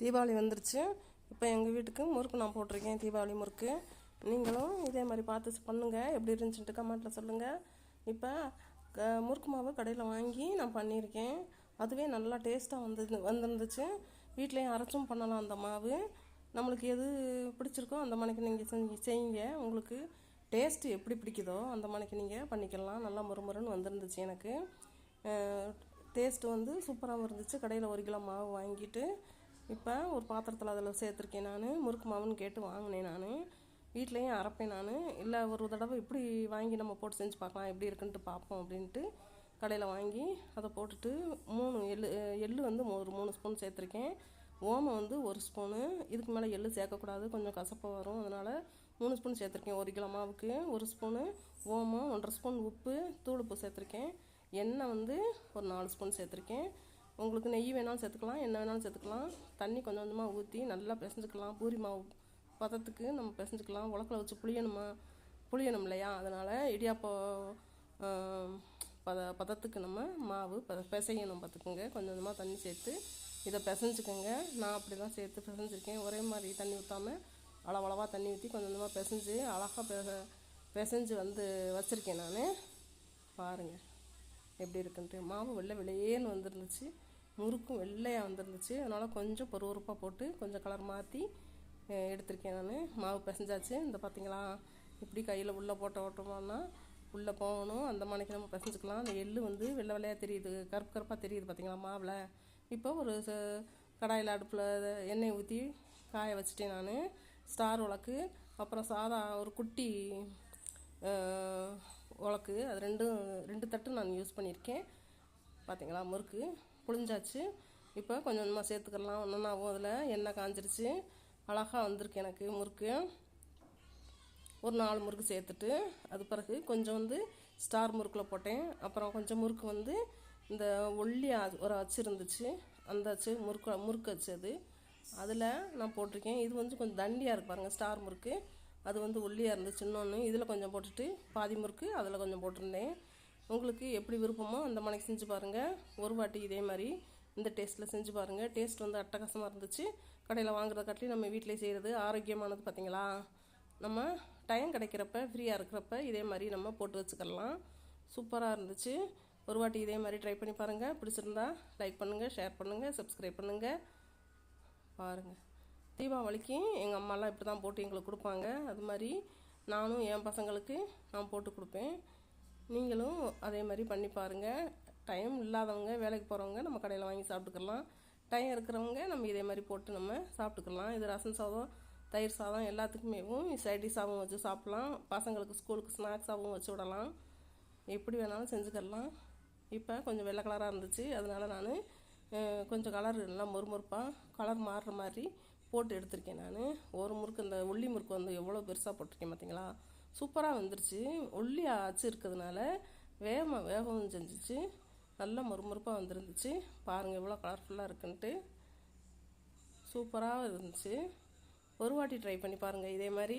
தீபாவளி வந்துருச்சு. இப்போ எங்கள் வீட்டுக்கு முறுக்கு நான் போட்டிருக்கேன். தீபாவளி முறுக்கு. நீங்களும் இதே மாதிரி பார்த்து பண்ணுங்கள் எப்படி இருந்துச்சுன்ட்டு கமெண்ட்டில் சொல்லுங்கள் இப்போ க முறுக்கு மாவு கடையில் வாங்கி நான் பண்ணியிருக்கேன். அதுவே நல்லா டேஸ்ட்டாக வந்து வந்துருந்துச்சு. வீட்லேயும் அரைச்சும் பண்ணலாம் அந்த மாவு. நம்மளுக்கு எது பிடிச்சிருக்கோ அந்த மணிக்கு நீங்கள் செஞ்சு செய்யுங்க. உங்களுக்கு டேஸ்ட்டு எப்படி பிடிக்குதோ அந்த மணிக்கு நீங்கள் பண்ணிக்கலாம். நல்லா முறுமுறுன்னு வந்துருந்துச்சு எனக்கு. டேஸ்ட்டு வந்து சூப்பராகவும் இருந்துச்சு. கடையில் ஒரு கிலோ மாவு வாங்கிட்டு இப்போ ஒரு பாத்திரத்தில் அதில் சேர்த்துருக்கேன் நான். முறுக்கு மாவுன்னு கேட்டு வாங்கினேன் நான். வீட்லேயும் அரைப்பேன் நான். இல்லை ஒரு தடவை இப்படி வாங்கி நம்ம போட்டு செஞ்சு பார்க்கலாம் எப்படி இருக்குன்ட்டு பார்ப்போம் அப்படின்ட்டு கடையில் வாங்கி அதை போட்டுட்டு மூணு எள்ளு எள்ளு வந்து ஒரு மூணு ஸ்பூன் சேர்த்துருக்கேன். ஓமம் வந்து ஒரு ஸ்பூனு இதுக்கு மேலே எள்ளு சேர்க்கக்கூடாது. கொஞ்சம் கசப்பாக வரும். அதனால் மூணு ஸ்பூன் சேர்த்துருக்கேன். ஒரு கிலோ மாவுக்கு ஒரு ஸ்பூனு ஓமம் ஒன்றரை ஸ்பூன் உப்பு தூளுப்பு சேர்த்துருக்கேன். எண்ணெய் வந்து ஒரு நாலு ஸ்பூன் சேர்த்துருக்கேன். உங்களுக்கு நெய் வேணாலும் சேர்த்துக்கலாம் எண்ணெய் வேணாலும் சேர்த்துக்கலாம். தண்ணி கொஞ்சம் கொஞ்சமாக ஊற்றி நல்லா பிசைஞ்சுக்கலாம். பூரி மாவு பதத்துக்கு நம்ம பிசைஞ்சுக்கலாம். உலக்கில் வச்சு புளியணுமா? புளியணும் இல்லையா? அதனால் இடியாப்போ பத பதத்துக்கு நம்ம மாவு ப பிசையணும் பார்த்துக்குங்க கொஞ்சம் கொஞ்சமாக தண்ணி சேர்த்து இதை பிசைஞ்சுக்கோங்க. நான் அப்படி தான் சேர்த்து பிசைஞ்சிருக்கேன். ஒரே மாதிரி தண்ணி ஊற்றாமல் அளவளவாக தண்ணி ஊற்றி கொஞ்சம் கொஞ்சமாக பிசைஞ்சு அழகாக பெ பிசைஞ்சு வந்து வச்சுருக்கேன் நான். பாருங்கள் எப்படி இருக்குன்ட்டு. மாவு வெள்ளை வெளியேன்னு வந்துருந்துச்சு. முறுக்கும் வெள்ளையாக வந்துருந்துச்சு. அதனால் கொஞ்சம் பொறுப்பாக போட்டு கொஞ்சம் கலர் மாற்றி எடுத்திருக்கேன் நான். மாவு பிசைஞ்சாச்சு. இந்த பார்த்தீங்களா இப்படி கையில் உள்ளே போட்ட ஓட்டோம்னா உள்ளே போகணும். அந்த மணிக்கு நம்ம பிசைஞ்சுக்கலாம். அந்த எள்ளு வந்து வெள்ளை வெள்ளையாக தெரியுது. கருப்பு கருப்பாக தெரியுது பார்த்தீங்களா மாவில். இப்போ ஒரு கடாயில் அடுப்பில் எண்ணெய் ஊற்றி காய வச்சுட்டேன் நான். ஸ்டார் உலக்கு அப்புறம் சாதா ஒரு குட்டி உலக்கு. அது ரெண்டும் ரெண்டு தட்டு நான் யூஸ் பண்ணியிருக்கேன். பார்த்தீங்களா முறுக்கு. புளிஞ்சாச்சு இப்போ கொஞ்சம் கொஞ்சமாக சேர்த்துக்கலாம். ஒன்றுனாவும் அதில் எண்ணெய் காஞ்சிருச்சு. அழகாக வந்திருக்கு எனக்கு முறுக்கு. ஒரு நாலு முறுக்கு சேர்த்துட்டு அது பிறகு கொஞ்சம் வந்து ஸ்டார் முறுக்கில் போட்டேன். அப்புறம் கொஞ்சம் முறுக்கு வந்து இந்த ஒல்லி ஒரு அச்சு இருந்துச்சு. அந்த அச்சு முறுக்கு முறுக்கு அச்சு அது. அதில் நான் போட்டிருக்கேன். இது வந்து கொஞ்சம் தண்டியாக இருக்கு பாருங்கள் ஸ்டார் முறுக்கு. அது வந்து ஒல்லியாக இருந்துச்சு. இன்னொன்று இதில் கொஞ்சம் போட்டுட்டு பாதி முறுக்கு அதில் கொஞ்சம் போட்டிருந்தேன். உங்களுக்கு எப்படி விருப்பமோ அந்த மணிக்கு செஞ்சு பாருங்கள் ஒரு வாட்டி இதே மாதிரி இந்த டேஸ்ட்டில் செஞ்சு பாருங்கள் டேஸ்ட் வந்து அட்டகாசமாக இருந்துச்சு. கடையில் வாங்குறத காட்டிலும் நம்ம வீட்டிலே செய்கிறது ஆரோக்கியமானது பார்த்தீங்களா நம்ம டைம் கிடைக்கிறப்ப ஃப்ரீயாக இருக்கிறப்ப இதே மாதிரி நம்ம போட்டு வச்சுக்கலாம். சூப்பராக இருந்துச்சு. ஒரு வாட்டி இதே மாதிரி ட்ரை பண்ணி பாருங்கள் பிடிச்சிருந்தா லைக் பண்ணுங்கள் ஷேர் பண்ணுங்கள் சப்ஸ்கிரைப் பண்ணுங்கள் பாருங்கள் தீபாவளிக்கு எங்கள் அம்மாலாம் இப்படி தான் போட்டு எங்களுக்கு கொடுப்பாங்க. அது மாதிரி நானும் என் பசங்களுக்கு நான் போட்டு கொடுப்பேன். நீங்களும் அதே மாதிரி பண்ணி பாருங்கள் டைம் இல்லாதவங்க வேலைக்கு போகிறவங்க நம்ம கடையில் வாங்கி சாப்பிட்டுக்கலாம். டைம் இருக்கிறவங்க நம்ம இதே மாதிரி போட்டு நம்ம சாப்பிட்டுக்கலாம். இது ரசம் சாதம் தயிர் சாதம் எல்லாத்துக்குமேவும் சைடிஷாகவும் வச்சு சாப்பிட்லாம். பசங்களுக்கு ஸ்கூலுக்கு ஸ்நாக்ஸாகவும் வச்சு விடலாம். எப்படி வேணாலும் செஞ்சுக்கலாம். இப்போ கொஞ்சம் வெள்ளை கலராக இருந்துச்சு. அதனால் நான் கொஞ்சம் கலர் நல்லா மொறுமொறுப்பாக கலர் மாறுற மாதிரி போட்டு எடுத்திருக்கேன் நான். ஒரு முறுக்கு இந்த உள்ளி முறுக்கு வந்து எவ்வளோ பெருசாக போட்டிருக்கேன் பார்த்தீங்களா சூப்பராக வந்துருச்சு. ஒல்லி ஆச்சு இருக்கிறதுனால வேகமாக வேகவும் செஞ்சிச்சு. நல்லா மொறுமொறுப்பாக வந்துருந்துச்சு. பாருங்கள் எவ்வளோ கலர்ஃபுல்லாக இருக்குன்ட்டு. சூப்பராக இருந்துச்சு. ஒரு வாட்டி ட்ரை பண்ணி பாருங்கள் இதே மாதிரி.